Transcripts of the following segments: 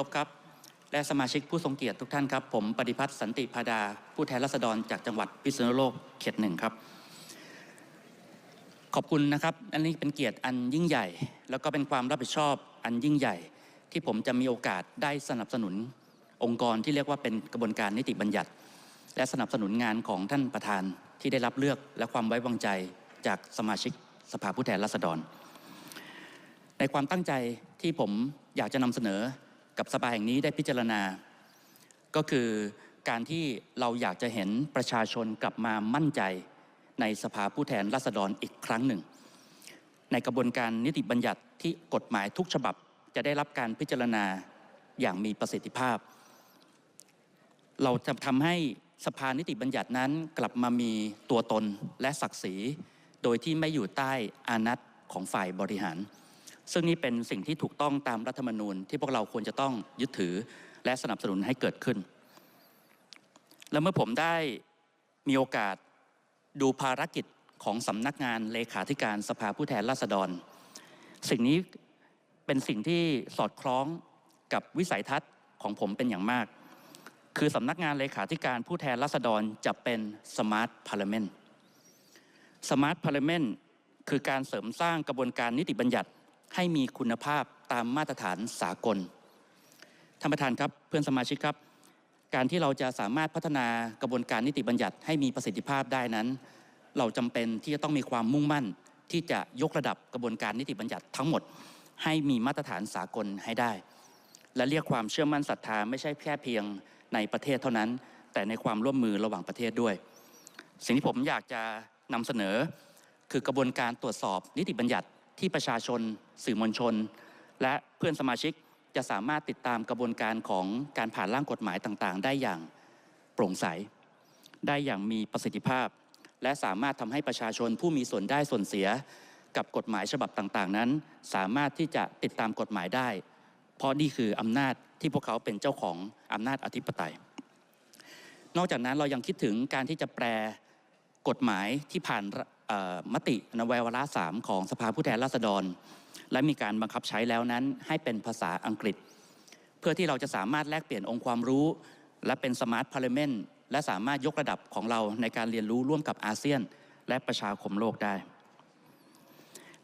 รพครับ และสมาชิกผู้ทรงเกียรติทุกท่านครับ ผมปฏิพัฒน์สันติพาดา ผู้แทนราษฎรจากจังหวัดพิษณุโลกเขตหนึ่งครับ ขอบคุณนะครับ อันนี้เป็นเกียรติอันยิ่งใหญ่ แล้วก็เป็นความรับผิดชอบอันยิ่งใหญ่ ที่ผมจะมีโอกาสได้สนับสนุนองค์กรที่เรียกว่าเป็นกระบวนการนิติบัญญัติ และสนับสนุนงานของท่านประธานที่ได้รับเลือกและความไว้วางใจจากสมาชิกสภาผู้แทนราษฎร ในความตั้งใจที่ผมอยากจะนำเสนอ กับสภาแห่งนี้ได้พิจารณา ก็คือการที่เราอยากจะเห็นประชาชนกลับมามั่นใจในสภาผู้แทนราษฎรอีกครั้งหนึ่ง ในกระบวนการนิติบัญญัติที่กฎหมายทุกฉบับจะได้รับการพิจารณาอย่างมีประสิทธิภาพ เราจะทำให้สภานิติบัญญัตินั้นกลับมามีตัวตนและศักดิ์ศรี โดยที่ไม่อยู่ใต้อานัตของฝ่ายบริหาร ซึ่งนี่เป็นสิ่งที่ถูกต้องตามรัฐธรรมนูญที่พวกเราควรจะต้องยึดถือและสนับสนุนให้เกิดขึ้น และเมื่อผมได้มีโอกาสดูภารกิจของสำนักงานเลขาธิการสภาผู้แทนราษฎร สิ่งนี้เป็นสิ่งที่สอดคล้องกับวิสัยทัศน์ของผมเป็นอย่างมาก คือสำนักงานเลขาธิการผู้แทนราษฎรจะเป็นสมาร์ทพาร์เลเมนต์สมาร์ทพาร์เลเมนต์คือการเสริมสร้างกระบวนการนิติบัญญัติ ให้มีคุณภาพตามมาตรฐานสากลท่านประธานครับเพื่อนสมาชิกครับ การที่เราจะสามารถพัฒนากระบวนการนิติบัญญัติให้มีประสิทธิภาพได้นั้น เราจำเป็นที่จะต้องมีความมุ่งมั่น ที่จะยกระดับกระบวนการนิติบัญญัติทั้งหมด ให้มีมาตรฐานสากลให้ได้ และเรียกความเชื่อมั่นศรัทธาไม่ใช่แค่เพียงในประเทศเท่านั้น แต่ในความร่วมมือระหว่างประเทศด้วย สิ่งที่ผมอยากจะนำเสนอคือกระบวนการตรวจสอบนิติบัญญัติ ที่ประชาชน สื่อมวลชน และเพื่อนสมาชิกจะสามารถติดตามกระบวนการของการผ่านร่างกฎหมายต่างๆ ได้อย่างโปร่งใส ได้อย่างมีประสิทธิภาพ และสามารถทำให้ประชาชนผู้มีส่วนได้ส่วนเสียกับกฎหมายฉบับต่างๆ นั้น สามารถที่จะติดตามกฎหมายได้ เพราะนี่คืออำนาจที่พวกเขาเป็นเจ้าของอำนาจอธิปไตย นอกจากนั้นเรายังคิดถึงการที่จะแปลกฎหมายที่ผ่าน มตินวัยวาระสามของสภาผู้แทนราษฎร และมีการบังคับใช้แล้วนั้นให้เป็นภาษาอังกฤษ เพื่อที่เราจะสามารถแลกเปลี่ยนองค์ความรู้ และเป็นสมาร์ทพาร์เลเมนต์และสามารถยกระดับของเราในการเรียนรู้ร่วมกับอาเซียน และประชาคมโลกได้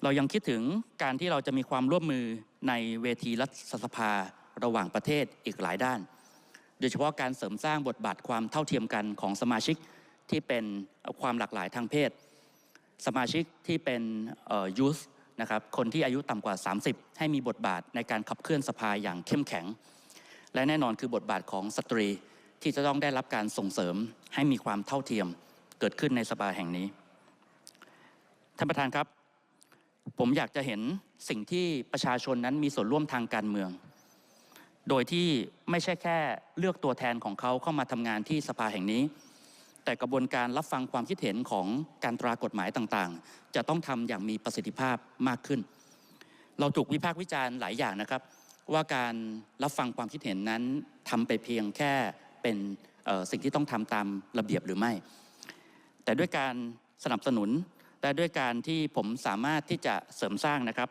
เรายังคิดถึงการที่เราจะมีความร่วมมือในเวทีรัฐสภาระหว่างประเทศอีกหลายด้าน โดยเฉพาะการเสริมสร้างบทบาทความเท่าเทียมกันของสมาชิกที่เป็นความหลากหลายทางเพศ สมาชิกที่เป็นยูสนะครับคนที่อายุต่ำกว่า 30 ให้มีบทบาทในการขับเคลื่อนสภาอย่างเข้มแข็ง และแน่นอนคือบทบาทของสตรีที่จะต้องได้รับการส่งเสริมให้มีความเท่าเทียมเกิดขึ้นในสภาแห่งนี้ท่านประธานครับผมอยากจะเห็นสิ่งที่ประชาชนนั้นมีส่วนร่วมทางการเมือง โดยที่ไม่ใช่แค่เลือกตัวแทนของเขาเข้ามาทำงานที่สภาแห่งนี้ แต่กระบวนการรับฟังความคิดเห็นของการตรากฎหมายต่างๆ จะต้องทำอย่างมีประสิทธิภาพมากขึ้น เราถูกวิพากษ์วิจารณ์หลายอย่างนะครับ ว่าการรับฟังความคิดเห็นนั้นทำไปเพียงแค่เป็นสิ่งที่ต้องทำตามระเบียบหรือไม่ แต่ด้วยการสนับสนุนและด้วยการที่ผมสามารถที่จะเสริมสร้างนะครับ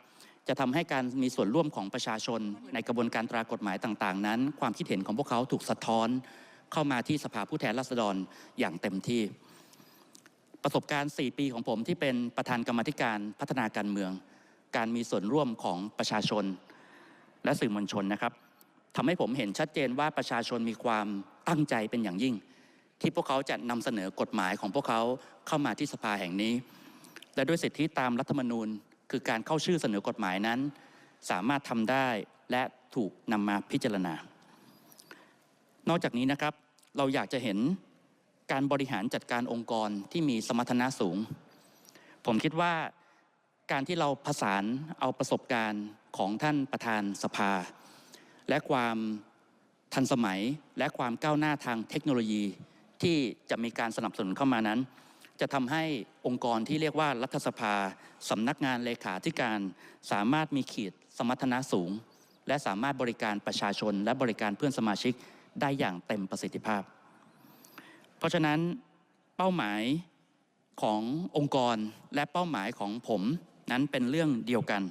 จะทำให้การมีส่วนร่วมของประชาชน ในกระบวนการตรากฎหมายต่าง ๆ นั้น ความคิดเห็นของพวกเขาถูกสะท้อน เข้ามาที่สภาผู้แทนราษฎรอย่างเต็มที่ ประสบการณ์ 4 ปีของผมที่เป็นประธานกรรมธิการพัฒนาการเมือง การมีส่วนร่วมของประชาชน และสื่อมวลชนนะครับทำให้ผมเห็นชัดเจนว่าประชาชนมีความตั้งใจเป็นอย่างยิ่ง ที่พวกเขาจะนำเสนอกฎหมายของพวกเขาเข้ามาที่สภาแห่งนี้ และด้วยสิทธิตามรัฐธรรมนูญ คือการเข้าชื่อเสนอกฎหมายนั้น สามารถทำได้และถูกนำมาพิจารณา นอกจากนี้นะครับ เราอยากจะเห็นการบริหารจัดการองค์กรที่มีสมรรถนะสูง ผมคิดว่าการที่เราผสานเอาประสบการณ์ของท่านประธานสภา และความทันสมัยและความก้าวหน้าทางเทคโนโลยีที่จะมีการสนับสนุนเข้ามานั้น จะทำให้องค์กรที่เรียกว่ารัฐสภาสำนักงานเลขาธิการสามารถมีขีดสมรรถนะสูง และสามารถบริการประชาชนและบริการเพื่อนสมาชิก ได้อย่างเต็มประสิทธิภาพ เพราะฉะนั้นเป้าหมายขององค์กรและเป้าหมายของผมนั้นเป็นเรื่องเดียวกัน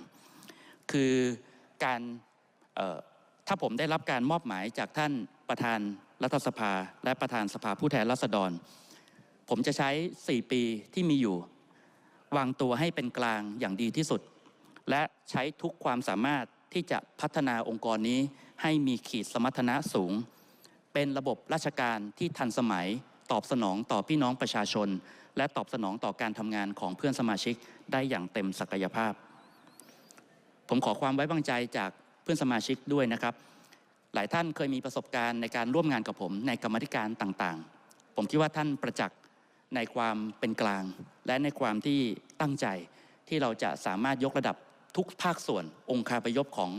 คือการถ้าผมได้รับการมอบหมายจากท่านประธานรัฐสภา และประธานสภาผู้แทนราษฎร ผมจะใช้ 4 ปีที่มีอยู่ วางตัวให้เป็นกลางอย่างดีที่สุด และใช้ทุกความสามารถที่จะพัฒนาองค์กรนี้ให้มีขีดสมรรถนะสูง เป็นระบบราชการที่ทันสมัยตอบสนองต่อพี่น้องประชาชน และตอบสนองต่อการทำงานของเพื่อนสมาชิกได้อย่างเต็มศักยภาพ ผมขอความไว้วางใจจากเพื่อนสมาชิกด้วยนะครับ หลายท่านเคยมีประสบการณ์ในการร่วมงานกับผมในกรรมธิการต่างๆ ผมคิดว่าท่านประจักษ์ในความเป็นกลาง และในความที่ตั้งใจที่เราจะสามารถยกระดับทุกภาคส่วนองค์คาพยพของ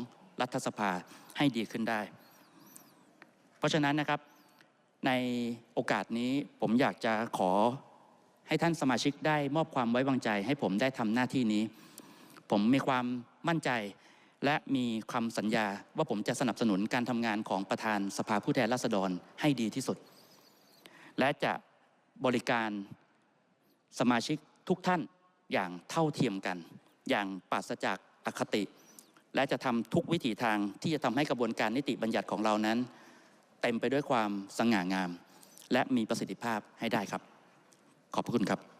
รัฐสภาให้ดีขึ้นได้ ราะฉะนั้นนะครับในโอกาสนี้ผมอยากจะขอให้ท่านสมาชิกได้มอบความไว้วางใจ ให้ผมได้ทำหน้าที่นี้ ผมมีความมั่นใจ และมีคำสัญญาว่าผมจะสนับสนุนการทำงานของประธานสภาผู้แทนราษฎรให้ดีที่สุด และจะบริการสมาชิกทุกท่านอย่างเท่าเทียมกัน อย่างปราศจากอคติ และจะทำทุกวิถีทางที่จะทำให้กระบวนการนิติบัญญัติของเรานั้น เต็มไปด้วยความสง่างาม และมีประสิทธิภาพให้ได้ครับ ขอบพระคุณครับ